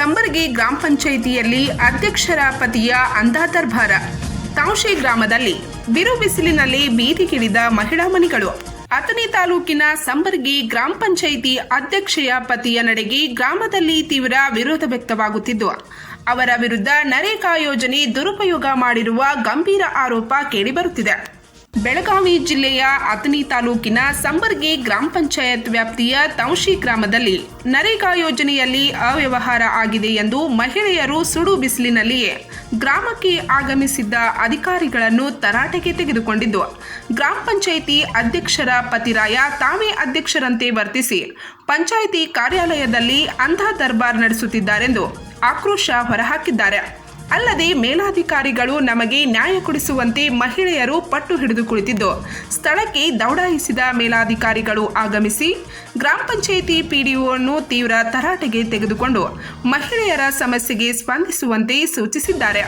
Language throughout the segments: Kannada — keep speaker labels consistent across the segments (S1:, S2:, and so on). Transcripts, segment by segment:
S1: Sambargi ಗ್ರಾಮ ಪಂಚಾಯಿತಿಯಲ್ಲಿ ಅಧ್ಯಕ್ಷರ ಪತಿಯ ಅಂಧಾದರ್ಭಾರ ತಾಂಶಿ ಗ್ರಾಮದಲ್ಲಿ ಬಿರು ಬಿಸಿಲಿನಲ್ಲಿ ಬೀದಿಗಿಳಿದ ಮಹಿಳಾ ಮನಿಗಳು. ಅಥಣಿ ತಾಲೂಕಿನ ಸಂಬರ್ಗಿ ಗ್ರಾಮ ಪಂಚಾಯಿತಿ ಅಧ್ಯಕ್ಷೆಯ ಪತಿಯ ನಡೆಗೆ ಗ್ರಾಮದಲ್ಲಿ ತೀವ್ರ ವಿರೋಧ ವ್ಯಕ್ತವಾಗುತ್ತಿದ್ದು, ಅವರ ವಿರುದ್ಧ ನರೇಗಾ ಯೋಜನೆ ದುರುಪಯೋಗ ಮಾಡಿರುವ ಗಂಭೀರ ಆರೋಪ ಕೇಳಿಬರುತ್ತಿದೆ. ಬೆಳಗಾವಿ ಜಿಲ್ಲೆಯ ಅಥಣಿ ತಾಲೂಕಿನ ಸಂಬರ್ಗಿ ಗ್ರಾಮ ಪಂಚಾಯತ್ ವ್ಯಾಪ್ತಿಯ ತೌಶಿ ಗ್ರಾಮದಲ್ಲಿ ನರೇಗಾ ಯೋಜನೆಯಲ್ಲಿ ಅವ್ಯವಹಾರ ಆಗಿದೆ ಎಂದು ಮಹಿಳೆಯರು ಸುಡು ಬಿಸಿಲಿನಲ್ಲಿಯೇ ಗ್ರಾಮಕ್ಕೆ ಆಗಮಿಸಿದ್ದ ಅಧಿಕಾರಿಗಳನ್ನು ತರಾಟೆಗೆ ತೆಗೆದುಕೊಂಡಿದ್ದು, ಗ್ರಾಮ ಪಂಚಾಯಿತಿ ಅಧ್ಯಕ್ಷರ ಪತಿರಾಯ ತಾವೇ ಅಧ್ಯಕ್ಷರಂತೆ ವರ್ತಿಸಿ ಪಂಚಾಯಿತಿ ಕಾರ್ಯಾಲಯದಲ್ಲಿ ಅಂಧ ದರ್ಬಾರ್ ನಡೆಸುತ್ತಿದ್ದಾರೆಂದು ಆಕ್ರೋಶ ಹೊರಹಾಕಿದ್ದಾರೆ. ಅಲ್ಲದೆ ಮೇಲಾಧಿಕಾರಿಗಳು ನಮಗೆ ನ್ಯಾಯ ಕೊಡಿಸುವಂತೆ ಮಹಿಳೆಯರು ಪಟ್ಟು ಹಿಡಿದು ಕುಳಿತಿದ್ದು, ಸ್ಥಳಕ್ಕೆ ದೌಡಾಯಿಸಿದ ಮೇಲಾಧಿಕಾರಿಗಳು ಆಗಮಿಸಿ ಗ್ರಾಮ ಪಂಚಾಯಿತಿ ಪಿಡಿಒನ್ನು ತೀವ್ರ ತರಾಟೆಗೆ ತೆಗೆದುಕೊಂಡು ಮಹಿಳೆಯರ ಸಮಸ್ಯೆಗೆ ಸ್ಪಂದಿಸುವಂತೆ ಸೂಚಿಸಿದ್ದಾರೆ.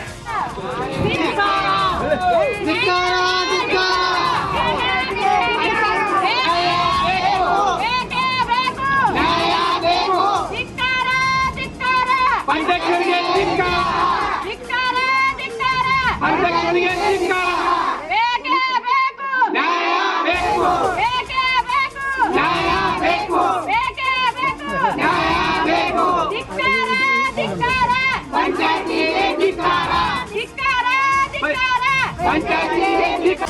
S2: ಅಧ್ಯಕ್ಷರಿಗೆ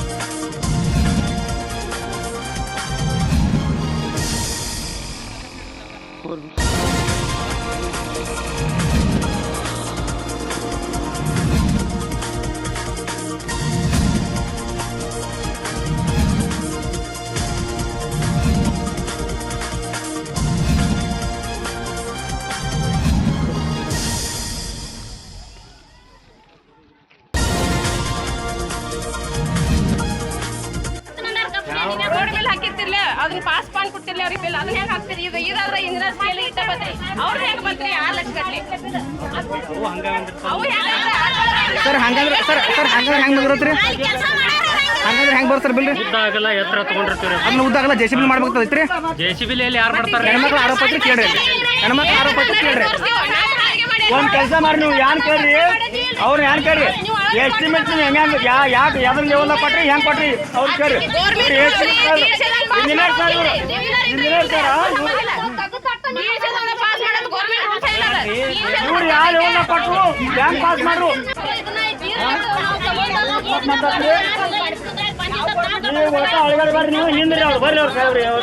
S3: ಬಿಲ್ ಹಾಕಿರ್ತಿರ್ಲ ಅದನ್ನ ಪಾಸ್ ಮಾಡಿ ಕೊಟ್ಟಿರ್ಲಿ ಅವ್ರಿಗೆ ಬಿಲ್ ಅದನ್ನ ಹೆಂಗ್ ಹಾಕ್ತಿರಿ ಇದು ಇದಾದ್ರೆ ಇಂದಿರಾ ಸ್ಕೇಲ್ ಇಟ್ಟ ಬಂದ್ರಿ. ಅವ್ರು ಹೆಂಗ್ ಬಂದ್ರಿ ಆರ್ ಲಕ್ಷ ಗಟ್ಲಿ ಅವು ಹೆಂಗ್
S4: ಸರ್ ಹಂಗಂದ್ರೆ ಸರ್ ಸರ್ ಹಂಗಂದ್ರೆ ಹೆಂಗ್ ಬರುತ್ತೆ ಹಂಗಂದ್ರೆ ಹೆಂಗ್ ಬರ್ತಾರೆ ಬಿಲ್ರಿ
S5: ಉದ್ದ ಆಗಲ್ಲ ಎತ್ತರ ತಗೊಂಡಿರ್ತೀವಿ
S4: ಅದನ್ನ ಉದ್ದಾಗಲ್ಲ ಜೆ ಸಿ ಬಿ ಮಾಡ್ಬೇಕಾಗೈತ್ರಿ
S5: ಜೆ ಸಿ ಬಿಲಿ ಎಲ್ಲಿ ಯಾರು ಮಾಡ್ತಾರೆ?
S4: ಹೆಣ್ಮಕ್ಳು ಆರೋಪ ಕೇಳ್ರಿ. ಹೆಣ್ಮಕ್ಳು ಆರೋಪ ಕೇಳ್ರಿ. ಒಂದ್ ಕೆಲಸ ಮಾಡಿ ನೀವು ಯಾನ್ ಕೇಳ್ರಿ? ಅವ್ರ ಯಾನ್ ಕೇಳ್ರಿ? ಎಸ್ಟಿಮೇಟ್ ಹೆಂಗ ಯಾ ಯಾಕೆ ಯಾವ್ದ್ರ ಲೆವೆಲ್ ಕೊಟ್ರಿ ಹೆಂಗ್ ಕೊಟ್ರಿ? ಅವ್ರು ಕೇಳ್ರಿ. ಇಂಜಿನಿಯರ್ ಸರ್ ಇವ್ರು? ಇಂಜಿನಿಯರ್ ಸರ್ ಇವ್ರು? ಯಾವ ಲೆವೆಲ್ ಕೊಟ್ರು ಹೆಂಗ್ ಪಾಸ್ ಮಾಡ್ರು? ನೀವು ಒಟ್ಟ ಅಳಗಡೆ ಬರ್ರಿ ನೀವು ಹಿಂದ್ರಿ ಅವ್ರು. ಬರ್ರಿ ಅವ್ರು ಕೇಳ್ರಿ ಅವ್ರ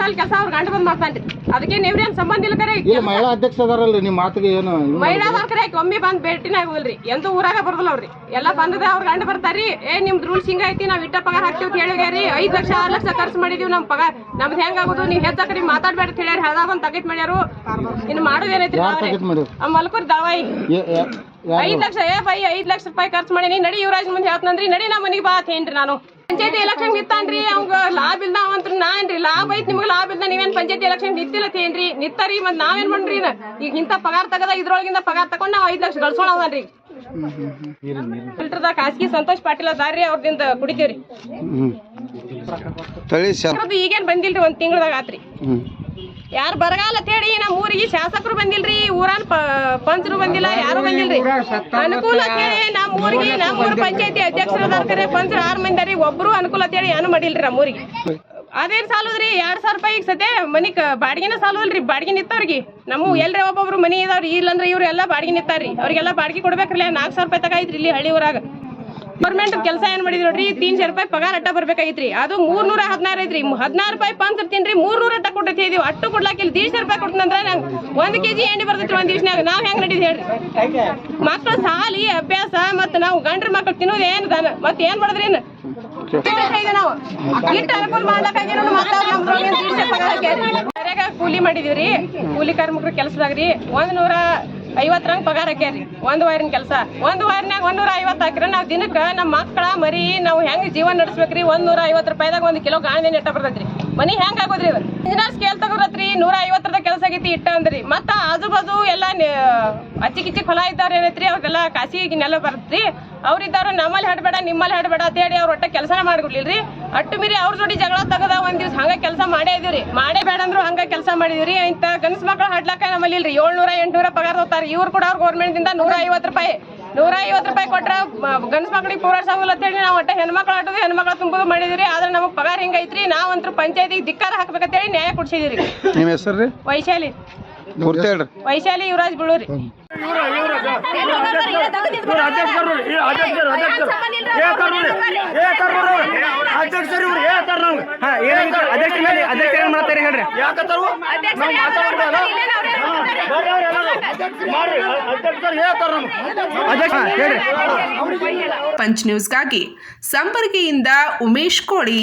S4: ಈಗ ಕೆಲಸ ನೀವು
S3: ಗಂಡ ಬಂದ್ ಮಾಡ್ತಾನ್ರಿ ಅದಕ್ಕೆ ನೀವ್ರೇನ್ ಸಂಬಂಧ ಇಲ್ಲ ಕರೆ?
S6: ಇಲ್ಲ ಮಹಿಳಾ ಅಧ್ಯಕ್ಷ ಅದಾರಲ್ರಿ ನಿಮ್ಮ ಮಾತಿಗೆ ಏನು ಇದು
S3: ಮಹಿಳಾದವ್ರ ಕರೆ ಒಮ್ಮೆ ಬಂದ್ ಭೇಟಿನ ಆಗುವಲ್ರಿ ಎಂತೂ ಊರಾಗ ಬರೋದಿಲ್ಲ ಅವ್ರಿ. ಎಲ್ಲ ಬಂದದ ಅವ್ರ ಗಂಡ ಬರ್ತಾರಿ. ಏ ನಿಮ್ದು ರೂಲ್ಸ್ ಹಿಂಗ ಐತಿ ನಾವ್ ಇಟ್ಟ ಪಗಾರ ಹಾಕ್ತಿವಿ ಅಂತ ಹೇಳಿಗ್ಯಾರಿ ಐದ್ ಲಕ್ಷ ಆರ್ ಲಕ್ಷ ಖರ್ಚು ಮಾಡಿದೀವಿ ನಮ್ ಪಗಾರ. ನಮ್ದು ಹೆಂಗಾಗುದು ನೀವ್ ಹೆಚ್ಚ ಕಡೆ ಮಾತಾಡ್ಬೇಡ ಹೇಳ್ಯಾರ. ಹಳದಾಗ ಒಂದ್ ತಗಿತ್ ಮಾಡ್ಯಾರು. ಇನ್ನು ಮಾಡೋದ್
S6: ಏನೈತಿ ತಗೈತ್ ಮಾಡ್ಯಾರು?
S3: ಆ ಮಲ್ಕೂರ್ ದವಾಯಿ ಐದ್ ಲಕ್ಷ ಏ ಬೈ ಐದ್ ಲಕ್ಷ ರೂಪಾಯಿ ಖರ್ಚು ಮಾಡೀನಿ ನಡಿ ಯುವರಾಜ್ ಮುಂದೆ ಹೇಳ್ತಂದ್ರಿ ನಡಿ ನಾ ಮನಿಗೆ ಬಾ ಅಂತ ಏನ್ರಿ ನಾನು. ಪಂಚಾಯತಿ ಎಲೆಕ್ಷನ್ ನಿತ್ತಾನ್ರಿ ಅವ್ಗ ಲಾಭ ಅಂತ ನಾ ಏನ್ರಿ? ಲಾಭ ಐತಿ ನಿಮ್ಗೆ ಲಾಭ ಇಲ್ದ ನೀವೇನ್ ಪಂಚಾಯತಿ ಎಲೆಕ್ಷನ್ ನಿತ್ತಿಲ್ಲ ಏನ್ರಿ? ನಿತ್ತಾರಿ ಮತ್ ನಾವೇನ್ ಮಾಡ್ರಿ? ಈಗ ಇಂತ ಪಗಾರ ತಗದ ಇದ್ರೊಳಗಿಂದ ಪಗಾರ ತಗೊಂಡ್ ನಾವ್ ಐದ್ ಲಕ್ಷ ಗಳಿಸೋಣವನ್ರಿ ಫಿಲ್ಟರ್ದಾಗ ಖಾಸಗಿ ಸಂತೋಷ್ ಪಾಟೀಲ್ ಅದಾರ್ರಿ ಅವ್ರದಿಂದ ಕುಡಿತೀವ್ರಿ. ಈಗೇನ್ ಬಂದಿಲ್ರಿ ಒಂದ್ ತಿಂಗಳದಾಗ ಆತ್ರಿ. ಯಾರು ಬರಗಾಲ ಹೇಳಿ ನಮ್ಮ ಊರಿಗೆ ಶಾಸಕರು ಬಂದಿಲ್ರಿ, ಊರನ್ ಪಂಚರು ಬಂದಿಲ್ಲ, ಯಾರು ಬಂದಿಲ್ರಿ? ಅನುಕೂಲ ಅಂತ ಹೇಳಿ ನಮ್ಮ ಊರಿಗೆ ನಮ್ಮ ಊರ ಪಂಚಾಯತಿ ಅಧ್ಯಕ್ಷರು ಬರ್ತಾರೆ ಕರೆ, ಪಂಚರು ಆರು ಮಂದಿ ಒಬ್ರು ಅನುಕೂಲ ಅಂತ ಹೇಳಿ ಏನು ಮಾಡಿಲ್ರಿ ನಮ್ಮ ಊರಿಗೆ. ಅದೇನ್ ಸಾಲುದ್ರಿ, ಎರಡ್ ಸಾವಿರ ರೂಪಾಯಿ ಸದ್ಯ ಮನಿ ಬಾಡಿಗೆನ ಸಾಲುವಲ್ರಿ, ಬಾಡಿಗೆ ನಿತ್ತವ್ರಿಗೆ. ನಮ್ಮ ಎಲ್ರಿ ಒಬ್ಬೊಬ್ರು ಮನಿ ಇದಾವ್ರಿ, ಇಲ್ಲಂದ್ರೆ ಇವ್ರು ಎಲ್ಲಾ ಬಾಡಿಗೆ ನಿತ್ತಾರ್ರಿ. ಅವ್ರಿಗೆಲ್ಲ ಬಾಡಿಗೆ ಕೊಡ್ಬೇಕ್ರಲ್ಲ, ನಾಲ್ಕು ಸಾವಿರ ರೂಪಾಯಿ ತಗ ಐತ್ರಿ ಇಲ್ಲಿ ಹಳ್ಳಿ ಊರಾಗ. ಗೌರ್ಮೆಂಟ್ ಕೆಲಸ ಏನ್ ಮಾಡಿದ್ರಿ ನೋಡ್ರಿ? ತೀನ್ ಸಾವಿರ ರೂಪಾಯಿ ಪಗಾರ ಅಟ್ಟ ಬರ್ಬೇಕಾಗಿತ್ರಿ. ಅದು ಮೂರ್ನೂರ ಹದಿನಾರು ಐತ್ರಿ. ಹದಿನಾರು ರೂಪಾಯಿ ಪಾಂಚ್ ತಿನ್ರಿ ಮೂರ್ ನೂರ ಅಟ್ಟ ಕೊಟ್ಟೈತಿ ಇದೀವಿ ಅಟ್ಟು ಕೊಡ್ಲಾಕಿಲ್ಲ ಇಲ್ಲಿ ದೀಡ್ ಸಾವಿರ ರೂಪಾಯಿ ಕೊಟ್ಟನಂದ್ರ ನಂಗೆ ಒಂದ್ ಕೆಜಿ ಎಣ್ಣೆ ಬರ್ತೈತ್ರಿ ಒಂದ್ ದಿವ್ಸನಾಗ ನಾವ್ ಹೆಂಗ್ ನಡೀದ್ ಹೇಳ್ರಿ? ಮಕ್ಳ ಸಾಲಿ, ಅಭ್ಯಾಸ ಮತ್ತ ನಾವು ಗಂಡ್ರ ಮಕ್ಳು ತಿನ್ನೋದು ಏನ್ ದಾನ ಮತ್ ಏನ್ ಮಾಡಿದ್ರಿ? ನಾವು. ಅನುಕೂಲ ಕೂಲಿ ಮಾಡಿದೀವ್ರಿ. ಕೂಲಿ ಕಾರ್ಮಿಕರು ಕೆಲಸದಾಗ್ರಿ. ಒಂದ್ ನೂರ ಐವತ್ತರಂಗ್ ಪಗಾರ ಹಾಕ್ಯಾರಿ ಒಂದು ವಾರಿನ ಕೆಲಸ. ಒಂದು ವಾರಿನಾಗ ಒಂದ್ ನೂರ ಐವತ್ತು ಹಾಕ್ರಿ. ನಾವು ದಿನಕ್ಕೆ ನಮ್ಮ ಮಕ್ಕಳ ಮರಿ, ನಾವು ಹೆಂಗೆ ಜೀವನ ನಡೆಸ್ಬೇಕ್ರಿ? ಒಂದ್ ನೂರ ಐವತ್ತು ರೂಪಾಯಿದಾಗ ಒಂದು ಕಿಲೋ ಗಾಂಧಿ ನೆಟ್ಟ ಬರ್ತೈತ್ರಿ. ಮನಿ ಹೆಂಗ್ ಆಗೋದ್ರಿ ಇಂಜಿನಿಯರ್ ಸ್ಕೇಲ್ ತಗೋರತ್ರಿ ನೂರ ಐವತ್ತರದ ಕೆಲಸ ಆಗೈತಿ ಇಟ್ಟ ಅಂದ್ರಿ. ಮತ್ತ ಆಜು ಬಾಜು ಎಲ್ಲ ಅಚ್ಚಿ ಕಿಚ್ಚಿ ಹೊಲ ಇದ್ದಾರ ಏನೈತ್ರಿ, ಅವ್ರಿಗೆಲ್ಲ ಖಾಸಗಿ ನೆಲ ಬರ್ತೈತ್ರಿ ಅವ್ರಿದ್ದಾರ ನಮ್ಮಲ್ಲಿ ಹಾಡಬೇಡ ನಿಮ್ಮಲ್ಲಿ ಹಾಡ್ಬೇಡ ಅಂತ ಹೇಳಿ ಅವ್ರ ಒಟ್ಟ ಕೆಲಸನ ಮಾಡ್ಕೊಡ್ಲಿಲ್ರಿ. ಅಟ್ಟು ಮೀರಿ ಅವ್ರ ಜೋಡಿ ಜಗಳ ತಗದ ಒಂದ್ ದಿವ್ಸ ಹಂಗ ಕೆಲಸ ಮಾಡೇ ಇದೀವ್ರಿ. ಮಾಡೇ ಬೇಡ ಅಂದ್ರು ಹಂಗ ಕೆಲಸ ಮಾಡಿದ್ರಿ ಇಂತ ಗಂಡ್ಸ್ ಮಕ್ಳು ಹಡ್ಲಾಕ ನಮ್ಮಲ್ಲಿ ಇಲ್ರಿ ಏಳ್ನೂರ ಎಂಟ್ನೂರ ಪಗಾರ ಹೋಗ್ತಾರೆ ಇವ್ರು ಕೂಡ ಅವ್ರ ಗೌರ್ಮೆಂಟ್ ದಿಂದ ನೂರ ಐವತ್ತು ರೂಪಾಯಿ ನೂರ ಐವತ್ತು ರೂಪಾಯಿ ಕೊಟ್ರ ಗಂಡ್ಸ್ ಮಕ್ಳಿಗೆ ಪೂರೈಸಾಗಲ್ಲ ಅಂತ ಹೇಳಿ ನಾವು ಒಟ್ಟ ಹೆಣ್ಮಕ್ಳು ಆಟೋದು ಹೆಣ್ಮಕ್ಳು ತುಂಬುದು ಮಾಡಿದಿರಿ. ಆದ್ರೆ ನಮಗ್ ಪಗಾರ ಹಿಂಗೈತ್ರಿ. ನಾವಂತೂ ಪಂಚಾಯತಿಗೆ ಧಿಕ್ಕಾರ ಹಾಕ್ಬೇಕಂತ ಹೇಳಿ ನ್ಯಾಯ ಕೊಡ್ಸಿದಿರಿ.
S6: ನಿಮ್ಮ ಹೆಸರು
S3: ವೈಶಾಲಿ. ವೈಶಾಲಿ ಯುವರಾಜ್ ಬೀಳೂರಿ.
S1: ಪಂಚ್ ನ್ಯೂಸ್ಗಾಗಿ ಸಂಪರ್ಕಿಯಿಂದ ಉಮೇಶ್ ಕೋಳಿ